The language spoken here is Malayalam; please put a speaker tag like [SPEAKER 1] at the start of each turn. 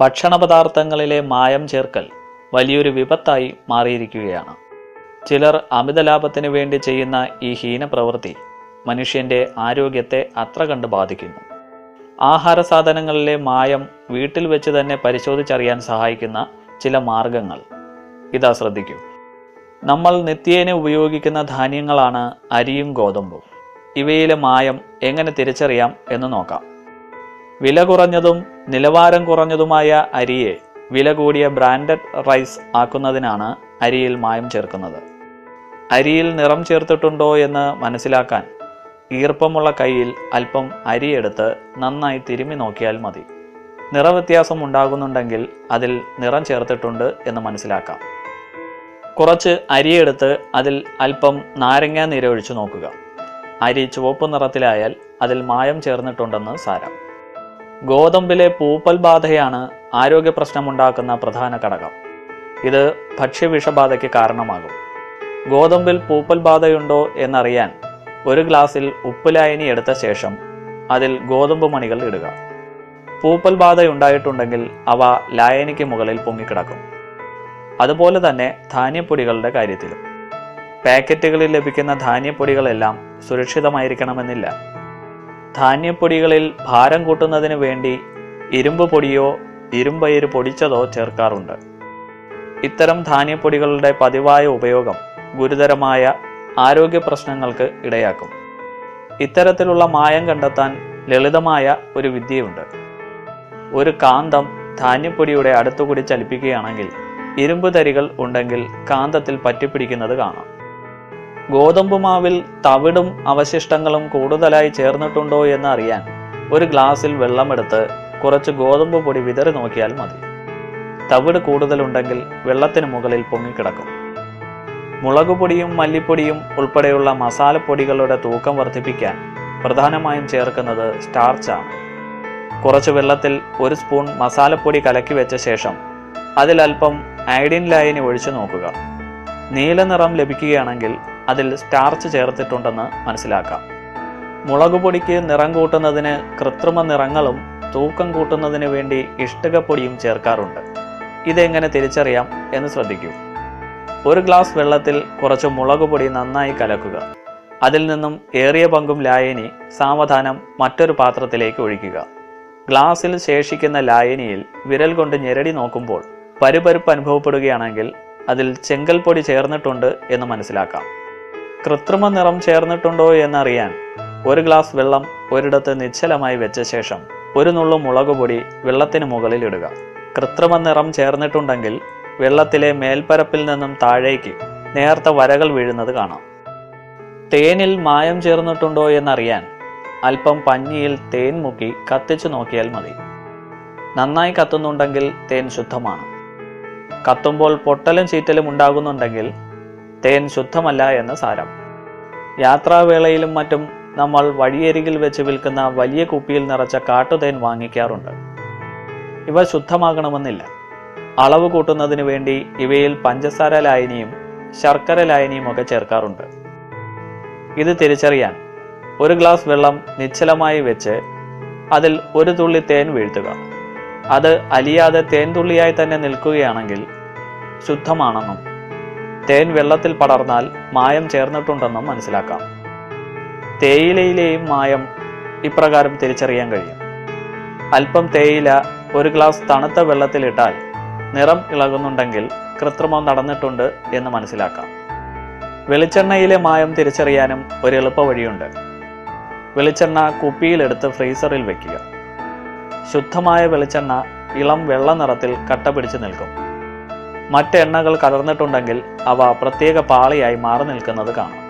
[SPEAKER 1] ഭക്ഷണപദാർത്ഥങ്ങളിലെ മായം ചേർക്കൽ വലിയൊരു വിപത്തായി മാറിയിരിക്കുകയാണ്. ചിലർ അമിത ലാഭത്തിന് വേണ്ടി ചെയ്യുന്ന ഈ ഹീനപ്രവൃത്തി മനുഷ്യന്റെ ആരോഗ്യത്തെ അത്ര കണ്ട് ബാധിക്കുന്നു. ആഹാര സാധനങ്ങളിലെ മായം വീട്ടിൽ വെച്ച് തന്നെ പരിശോധിച്ചറിയാൻ സഹായിക്കുന്ന ചില മാർഗങ്ങൾ. ഇതാ ശ്രദ്ധിക്കൂ. നമ്മൾ നിത്യേന ഉപയോഗിക്കുന്ന ധാന്യങ്ങളാണ് അരിയും ഗോതമ്പും. ഇവയിലെ മായം എങ്ങനെ തിരിച്ചറിയാം എന്ന് നോക്കാം. വില കുറഞ്ഞതും നിലവാരം കുറഞ്ഞതുമായ അരിയെ വില കൂടിയ ബ്രാൻഡഡ് റൈസ് ആക്കുന്നതിനാണ് അരിയിൽ മായം ചേർക്കുന്നത്. അരിയിൽ നിറം ചേർത്തിട്ടുണ്ടോ എന്ന് മനസ്സിലാക്കാൻ ഈർപ്പമുള്ള കയ്യിൽ അല്പം അരിയെടുത്ത് നന്നായി തിരുമ്മി നോക്കിയാൽ മതി. നിറവ്യത്യാസം ഉണ്ടാകുന്നുണ്ടെങ്കിൽ അതിൽ നിറം ചേർത്തിട്ടുണ്ട് എന്ന് മനസ്സിലാക്കാം. കുറച്ച് അരിയെടുത്ത് അതിൽ അല്പം നാരങ്ങ നീരൊഴിച്ചു നോക്കുക. അരി ചുവപ്പ് നിറത്തിലായാൽ അതിൽ മായം ചേർന്നിട്ടുണ്ടെന്ന് സാരം. ഗോതമ്പിലെ പൂപ്പൽ ബാധയാണ് ആരോഗ്യ പ്രശ്നമുണ്ടാക്കുന്ന പ്രധാന ഘടകം. ഇത് ഭക്ഷ്യവിഷബാധയ്ക്ക് കാരണമാകും. ഗോതമ്പിൽ പൂപ്പൽ ബാധയുണ്ടോ എന്നറിയാൻ ഒരു ഗ്ലാസ്സിൽ ഉപ്പ് ലായനി എടുത്ത ശേഷം അതിൽ ഗോതമ്പ് മണികൾ ഇടുക. പൂപ്പൽ ബാധയുണ്ടായിട്ടുണ്ടെങ്കിൽ അവ ലായനിക്ക് മുകളിൽ പൊങ്ങിക്കിടക്കും. അതുപോലെ തന്നെ ധാന്യപ്പൊടികളുടെ കാര്യത്തിലും. പാക്കറ്റുകളിൽ ലഭിക്കുന്ന ധാന്യപ്പൊടികളെല്ലാം സുരക്ഷിതമായിരിക്കണമെന്നില്ല. ധാന്യപ്പൊടികളിൽ ഭാരം കൂട്ടുന്നതിന് വേണ്ടി ഇരുമ്പ് പൊടിയോ ഇരുമ്പയിര് പൊടിച്ചതോ ചേർക്കാറുണ്ട്. ഇത്തരം ധാന്യപ്പൊടികളുടെ പതിവായ ഉപയോഗം ഗുരുതരമായ ആരോഗ്യ പ്രശ്നങ്ങൾക്ക് ഇടയാക്കും. ഇത്തരത്തിലുള്ള മായം കണ്ടെത്താൻ ലളിതമായ ഒരു വിദ്യയുണ്ട്. ഒരു കാന്തം ധാന്യപ്പൊടിയുടെ അടുത്തുകൂടി ചലിപ്പിക്കുകയാണെങ്കിൽ ഇരുമ്പ് തരികൾ ഉണ്ടെങ്കിൽ കാന്തത്തിൽ പറ്റിപ്പിടിക്കുന്നത് കാണാം. ഗോതമ്പ് മാവിൽ തവിടും അവശിഷ്ടങ്ങളും കൂടുതലായി ചേർന്നിട്ടുണ്ടോ എന്ന് അറിയാൻ ഒരു ഗ്ലാസ്സിൽ വെള്ളമെടുത്ത് കുറച്ച് ഗോതമ്പ് പൊടി വിതറി നോക്കിയാൽ മതി. തവിട് കൂടുതലുണ്ടെങ്കിൽ വെള്ളത്തിന് മുകളിൽ പൊങ്ങിക്കിടക്കും. മുളക് പൊടിയും മല്ലിപ്പൊടിയും ഉൾപ്പെടെയുള്ള മസാലപ്പൊടികളുടെ തൂക്കം വർദ്ധിപ്പിക്കാൻ പ്രധാനമായും ചേർക്കുന്നത് സ്റ്റാർച്ചാണ് കുറച്ച് വെള്ളത്തിൽ ഒരു സ്പൂൺ മസാലപ്പൊടി കലക്കി വെച്ച ശേഷം അതിലൽപ്പം ഐഡിൻ ലായനി ഒഴിച്ചു നോക്കുക. നീല നിറം ലഭിക്കുകയാണെങ്കിൽ അതിൽ സ്റ്റാർച്ച് ചേർത്തിട്ടുണ്ടെന്ന് മനസ്സിലാക്കാം. മുളക് പൊടിക്ക് നിറം കൂട്ടുന്നതിന് കൃത്രിമ നിറങ്ങളും തൂക്കം കൂട്ടുന്നതിന് വേണ്ടി ഇഷ്ടികപ്പൊടിയും ചേർക്കാറുണ്ട്. ഇതെങ്ങനെ തിരിച്ചറിയാം എന്ന് ശ്രദ്ധിക്കൂ. ഒരു ഗ്ലാസ് വെള്ളത്തിൽ കുറച്ച് മുളക് പൊടി നന്നായി കലക്കുക. അതിൽ നിന്നും ഏറിയ പങ്കും ലായനി സാവധാനം മറ്റൊരു പാത്രത്തിലേക്ക് ഒഴിക്കുക. ഗ്ലാസ്സിൽ ശേഷിക്കുന്ന ലായനിയിൽ വിരൽ കൊണ്ട് ഞെരടി നോക്കുമ്പോൾ പരുപരുപ്പ് അനുഭവപ്പെടുകയാണെങ്കിൽ അതിൽ ചെങ്കൽപ്പൊടി ചേർന്നിട്ടുണ്ട് എന്ന് മനസ്സിലാക്കാം. കൃത്രിമ നിറം ചേർന്നിട്ടുണ്ടോ എന്നറിയാൻ ഒരു ഗ്ലാസ് വെള്ളം ഒരിടത്ത് നിശ്ചലമായി വെച്ച ശേഷം ഒരു നുള്ളു മുളകുപൊടി വെള്ളത്തിന് മുകളിൽ ഇടുക. കൃത്രിമ നിറം ചേർന്നിട്ടുണ്ടെങ്കിൽ വെള്ളത്തിലെ മേൽപ്പരപ്പിൽ നിന്നും താഴേക്ക് നേർത്ത വരകൾ വീഴുന്നത് കാണാം. തേനിൽ മായം ചേർന്നിട്ടുണ്ടോ എന്നറിയാൻ അല്പം പഞ്ഞിയിൽ തേൻ മുക്കി കത്തിച്ചു നോക്കിയാൽ മതി. നന്നായി കത്തുന്നുണ്ടെങ്കിൽ തേൻ ശുദ്ധമാണ്. കത്തുമ്പോൾ പൊട്ടലും ചീറ്റലും ഉണ്ടാകുന്നുണ്ടെങ്കിൽ തേൻ ശുദ്ധമല്ല എന്ന് സാരം. യാത്രാവേളയിലും മറ്റും നമ്മൾ വഴിയരികിൽ വെച്ച് വിൽക്കുന്ന വലിയ കുപ്പിയിൽ നിറച്ച കാട്ടുതേൻ വാങ്ങിക്കാറുണ്ട്. ഇവ ശുദ്ധമാകണമെന്നില്ല. അളവ് കൂട്ടുന്നതിന് വേണ്ടി ഇവയിൽ പഞ്ചസാര ലായനിയും ശർക്കര ലായനിയും ഒക്കെ ചേർക്കാറുണ്ട്. ഇത് തിരിച്ചറിയാൻ ഒരു ഗ്ലാസ് വെള്ളം നിശ്ചലമായി വെച്ച് അതിൽ ഒരു തുള്ളി തേൻ വീഴ്ത്തുക. അത് അലിയാതെ തേൻ തുള്ളിയായി തന്നെ നിൽക്കുകയാണെങ്കിൽ ശുദ്ധമാണെന്നും തേൻ വെള്ളത്തിൽ പടർന്നാൽ മായം ചേർന്നിട്ടുണ്ടെന്നും മനസ്സിലാക്കാം. തേയിലയിലെയും മായം ഇപ്രകാരം തിരിച്ചറിയാൻ കഴിയും. അല്പം തേയില ഒരു ഗ്ലാസ് തണുത്ത വെള്ളത്തിലിട്ടാൽ നിറം ഇളകുന്നുണ്ടെങ്കിൽ കൃത്രിമം നടന്നിട്ടുണ്ട് എന്ന് മനസ്സിലാക്കാം. വെളിച്ചെണ്ണയിലെ മായം തിരിച്ചറിയാനും ഒരു എളുപ്പ വഴിയുണ്ട്. വെളിച്ചെണ്ണ കുപ്പിയിലെടുത്ത് ഫ്രീസറിൽ വെക്കുക. ശുദ്ധമായ വെളിച്ചെണ്ണ ഇളം വെള്ള നിറത്തിൽ കട്ട പിടിച്ചു നിൽക്കും. മറ്റ് എണ്ണകൾ കലർന്നിട്ടുണ്ടെങ്കിൽ അവ പ്രത്യേക പാളിയായി മാറി നിൽക്കുന്നത് കാണാം.